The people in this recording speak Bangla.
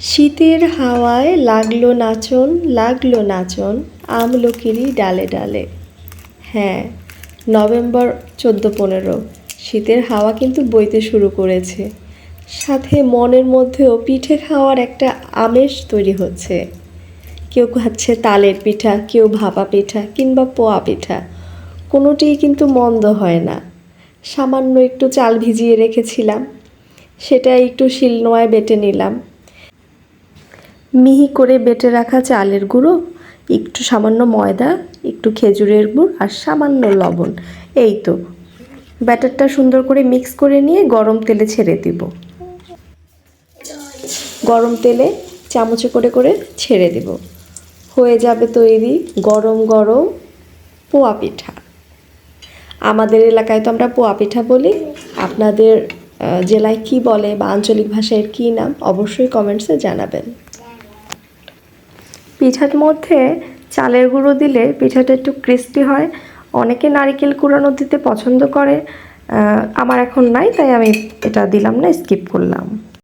শীতের হাওয়ায় লাগল নাচন লাগল নাচন, আমলকিরি ডালে ডালে। হ্যাঁ নভেম্বর চোদ্দ পনেরো। শীতের হাওয়া কিন্তু বইতে শুরু করেছে। সাথে মনের মধ্যেও পিঠে খাওয়ার একটা আমেজ তৈরি হচ্ছে। কেউ খাচ্ছে তালের পিঠা, কেউ ভাপা পিঠা কিংবা পোয়া পিঠা। কোনোটিই কিন্তু মন্দ হয় না। সামান্য একটু চাল ভিজিয়ে রেখেছিলাম। সেটা একটু শিলনোয়ায় বেটে নিলাম। মিহি করে বেটে রাখা চালের গুঁড়ো, একটু সামান্য ময়দা, একটু খেজুরের গুড় আর সামান্য লবণ। এই তো। ব্যাটারটা সুন্দর করে মিক্স করে নিয়ে গরম তেলে ছেড়ে দিব। গরম তেলে চামচে করে করে ছেড়ে দেব। হয়ে যাবে তৈরি গরম গরম পোয়া পিঠা। আমাদের এলাকায় তো আমরা পোয়া পিঠা বলি। আপনাদের জেলায় কি বলে বা আঞ্চলিক ভাষায় কী নাম, অবশ্যই কমেন্টসে জানাবেন। পিঠার মধ্যে চালের গুঁড়ো দিলে পিঠাটা একটু ক্রিস্পি হয়। অনেকে নারিকেল কুড়ানো দিতে পছন্দ করে। আমার এখন নাই, তাই আমি এটা দিলাম না স্কিপ করলাম।